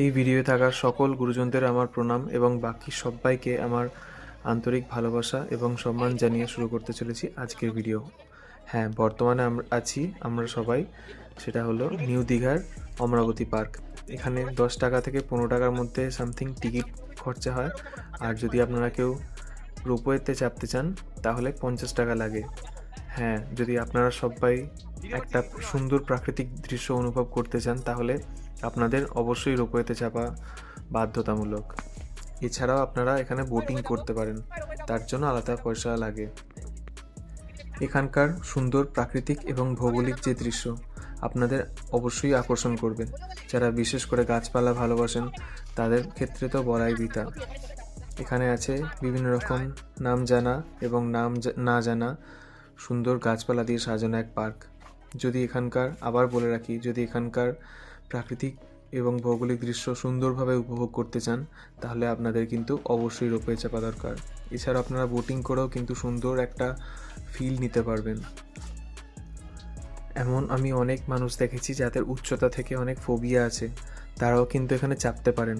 এই ভিডিওয়ে থাকা সকল গুরুজনদের আমার প্রণাম এবং বাকি সবাইকে আমার আন্তরিক ভালোবাসা এবং সম্মান জানিয়ে শুরু করতে চলেছি আজকের ভিডিও হ্যাঁ বর্তমানে আমরা আছি, আমরা সবাই। সেটা হলো নিউ দীঘার অমরাবতী পার্ক। এখানে দশ টাকা থেকে পনেরো টাকার মধ্যে সামথিং টিকিট খরচা হয়। আর যদি আপনারা কেউ রোপওয়েতে চাপতে চান, তাহলে পঞ্চাশ টাকা লাগে। হ্যাঁ যদি আপনারা সবাই একটা সুন্দর প্রাকৃতিক দৃশ্য অনুভব করতে চান, তাহলে আপনাদের অবশ্যই রোপওয়েতে চাপা বাধ্যতামূলক। এছাড়াও আপনারা এখানে বোটিং করতে পারেন, তার জন্য আলাদা পয়সা লাগে। এখানকার সুন্দর প্রাকৃতিক এবং ভৌগোলিক যে দৃশ্য, আপনাদের অবশ্যই আকর্ষণ করবে। যারা বিশেষ করে গাছপালা ভালোবাসেন, তাদের ক্ষেত্রে তো বলাই বিতা এখানে আছে বিভিন্ন রকম নাম জানা এবং নাম না জানা সুন্দর গাছপালা দিয়ে সাজানো এক পার্ক। যদি এখানকার, আবার বলে রাখি, যদি এখানকার প্রাকৃতিক এবং ভৌগোলিক দৃশ্য সুন্দরভাবে উপভোগ করতে চান, তাহলে আপনাদের কিন্তু অবশ্যই রোপে চাপা দরকার। এছাড়া আপনারা বোটিং করেও কিন্তু সুন্দর একটা ফিল নিতে পারবেন। এমন আমি অনেক মানুষ দেখেছি যাদের উচ্চতা থেকে অনেক ফোবিয়া আছে, তারাও কিন্তু এখানে চাপতে পারেন।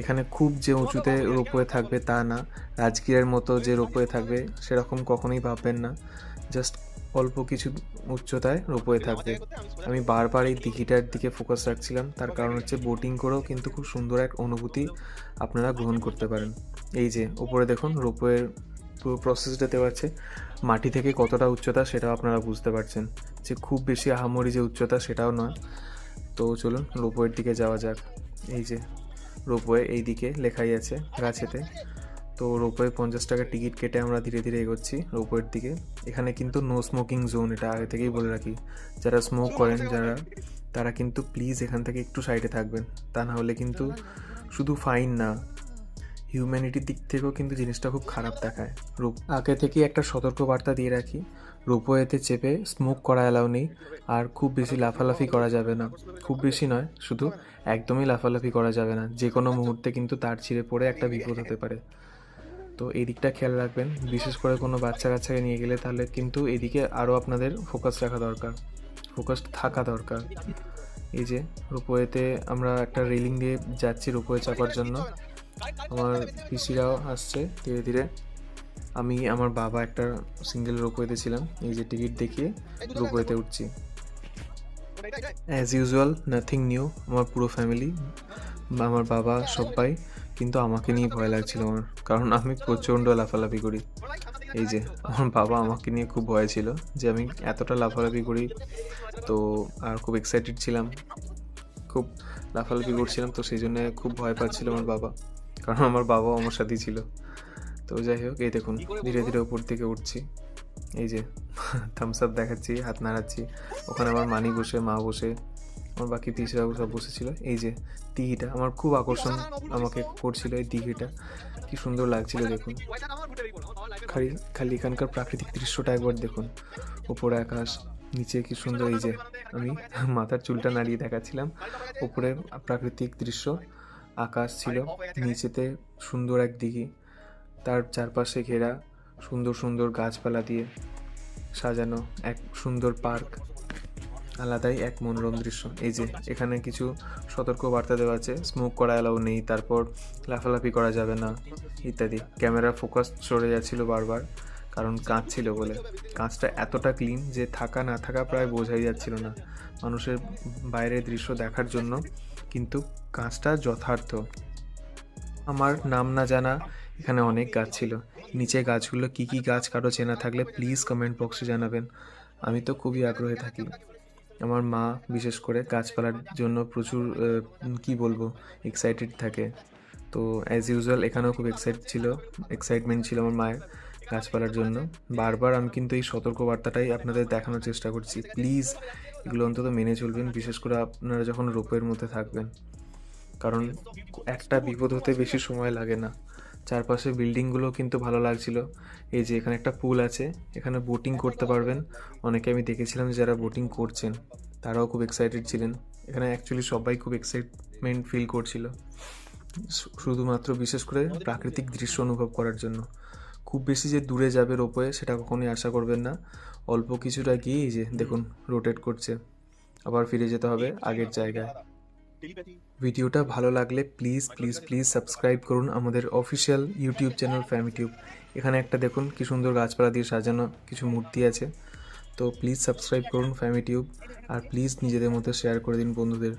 এখানে খুব যে উঁচুতে রোপওয়ে থাকবে তা না, রাজগীরের মতো যে রোপওয়ে থাকবে সেরকম কখনোই ভাববেন না। জাস্ট অল্প কিছু উচ্চতায় রোপওয়ে থাকবে। আমি বারবার এই দিঘিটার দিকে ফোকাস রাখছিলাম। তার কারণ হচ্ছে বোটিং করেও কিন্তু খুব সুন্দর এক অনুভূতি আপনারা গ্রহণ করতে পারেন। এই যে উপরে দেখুন রোপওয়ের পুরো প্রসেসটা দেওয়া আছে। মাটি থেকে কতটা উচ্চতা সেটাও আপনারা বুঝতে পারছেন। যে খুব বেশি আহামরি যে উচ্চতা সেটাও নয়। তো চলুন রোপওয়ের দিকে যাওয়া যাক। এই যে রোপওয়ে এই দিকে লেখাই আছে গাছেতে। তো রোপওয়ে পঞ্চাশ টাকা টিকিট কেটে আমরা ধীরে ধীরে এগোচ্ছি রোপওয়ের দিকে। এখানে কিন্তু নো স্মোকিং জোন এটা আগে থেকেই বলে রাখি। যারা স্মোক করেন, যারা, তারা কিন্তু প্লিজ এখান থেকে একটু সাইডে থাকবেন। তা না হলে কিন্তু শুধু ফাইন না হিউম্যানিটির দিক থেকেও কিন্তু জিনিসটা খুব খারাপ দেখায়। রূপ, আগে থেকেই একটা সতর্ক বার্তা দিয়ে রাখি, রোপওয়েতে চেপে স্মোক করা অ্যালাউ নেই, আর খুব বেশি লাফালাফি করা যাবে না। খুব বেশি নয়, শুধু একদমই লাফালাফি করা যাবে না। যে কোনো মুহূর্তে কিন্তু তার ছিঁড়ে পড়ে একটা বিপদ হতে পারে। তো এই দিকটা খেয়াল রাখবেন। বিশেষ করে কোনো বাচ্চা কাচ্চাকে নিয়ে গেলে তাহলে কিন্তু এদিকে আরও আপনাদের ফোকাস রাখা দরকার। ফোকাস থাকা দরকার। এই যে, রোপওয়েতে আমরা একটা রেলিং দিয়ে যাচ্ছি রোপওয়ে চাপার জন্য। আমার পিসিরাও আসছে ধীরে ধীরে। আমি আমার বাবা একটা সিঙ্গেল রোপওয়েতে ছিলাম। এই যে টিকিট দেখিয়ে রোপওয়েতে উঠছি। অ্যাজ ইউজুয়াল নাথিং নিউ আমার পুরো ফ্যামিলি আমার বাবা সবাই কিন্তু আমাকে নিয়ে ভয় লাগছিল আমার। কারণ আমি প্রচণ্ড লাফালাফি করি। এই যে, আমার বাবা আমাকে নিয়ে খুব ভয় ছিল যে আমি এতটা লাফালাফি করি, তো আর খুব এক্সাইটেড ছিলাম। খুব লাফালাফি করছিলাম, তো সেই জন্য খুব ভয় পাচ্ছিল আমার বাবা। কারণ আমার বাবাও আমার সাথেই ছিল। তো যাই হোক, এই দেখুন, ধীরে ধীরে উপর দিকে উঠছি। এই যে থামস আপ দেখাচ্ছি, হাত নাড়াচ্ছি। ওখানে আমার মানি বসে, মা বসে। আমার বাকি পিসরাও সব বসেছিল। এই যে দিঘিটা, আমার খুব আকর্ষণ আমাকে করছিল এই দিঘিটা। কি সুন্দর লাগছিল দেখুন। খালি খালি এখানকার প্রাকৃতিক দৃশ্যটা একবার দেখুন। উপরে আকাশ, নিচে কি সুন্দর এই যে আমি মাথার চুলটা নাড়িয়ে দেখাচ্ছিলাম। উপরে প্রাকৃতিক দৃশ্য, আকাশ ছিল, নিচেতে সুন্দর এক দিঘি। তার চারপাশে ঘেরা সুন্দর সুন্দর গাছপালা দিয়ে সাজানো এক সুন্দর পার্ক। আলাদাই এক মনোরম দৃশ্য। এই যে, এখানে কিছু সতর্ক বার্তা দেওয়া আছে। স্মোক করা অ্যালাউ নেই, তারপর লাফালাফি করা যাবে না, ইত্যাদি। ক্যামেরা ফোকাস সরে যাচ্ছিল বারবার, কারণ কাঁচ ছিল বলে। কাঁচটা এতটা ক্লিন যে থাকা না থাকা প্রায় বোঝাই যাচ্ছিল না। মানুষের বাইরের দৃশ্য দেখার জন্য কিন্তু কাঁচটা যথার্থ। আমার নাম না জানা এখানে অনেক গাছ ছিল। নিচে গাছগুলো কি কি গাছ কারও চেনা থাকলে প্লিজ কমেন্ট বক্সে জানাবেন। আমি তো খুবই আগ্রহে থাকি। আমার মা বিশেষ করে গাছপালার জন্য প্রচুর কি বলব এক্সাইটেড থাকে। তো অ্যাজ ইউজুয়াল এখানেও খুব এক্সাইট ছিল এক্সাইটমেন্ট ছিল আমার মায়ের গাছপালার জন্য। বারবার আমি কিন্তু এই সতর্কবার্তাটাই আপনাদের দেখানোর চেষ্টা করছি। প্লিজ এগুলো অন্তত মেনে চলবেন, বিশেষ করে আপনারা যখন রোপের মধ্যে থাকবেন। কারণ একটা বিপদ হতে বেশি সময় লাগে না। চারপাশে বিল্ডিংগুলো কিন্তু ভালো লাগছিল। এই যে এখানে একটা পুল আছে, এখানে বোটিং করতে পারবেন। অনেকে আমি দেখেছিলাম যারা বোটিং করছেন, তারাও খুব এক্সাইটেড ছিলেন। এখানে অ্যাকচুয়ালি সবাই খুব এক্সাইটমেন্ট ফিল করছিল। শুধুমাত্র বিশেষ করে প্রাকৃতিক দৃশ্য অনুভব করার জন্য। খুব বেশি যে দূরে যাবে রোপওয়ে, সেটা কখনোই আশা করবেন না। অল্প কিছুটা গিয়েই যে দেখুন রোটেট করছে। আবার ফিরে যেতে হবে আগের জায়গায়। ভিডিওটা ভালো লাগলে প্লিজ প্লিজ প্লিজ সাবস্ক্রাইব করুন আমাদের অফিসিয়াল ইউটিউব চ্যানেল ফ্যামিটিউব এখানে একটা দেখুন কি সুন্দর গাছপালা দিয়ে সাজানো কিছু মূর্তি আছে। তো প্লিজ সাবস্ক্রাইব করুন ফ্যামিটিউব আর প্লিজ নিজেদের মধ্যে শেয়ার করে দিন বন্ধুদের।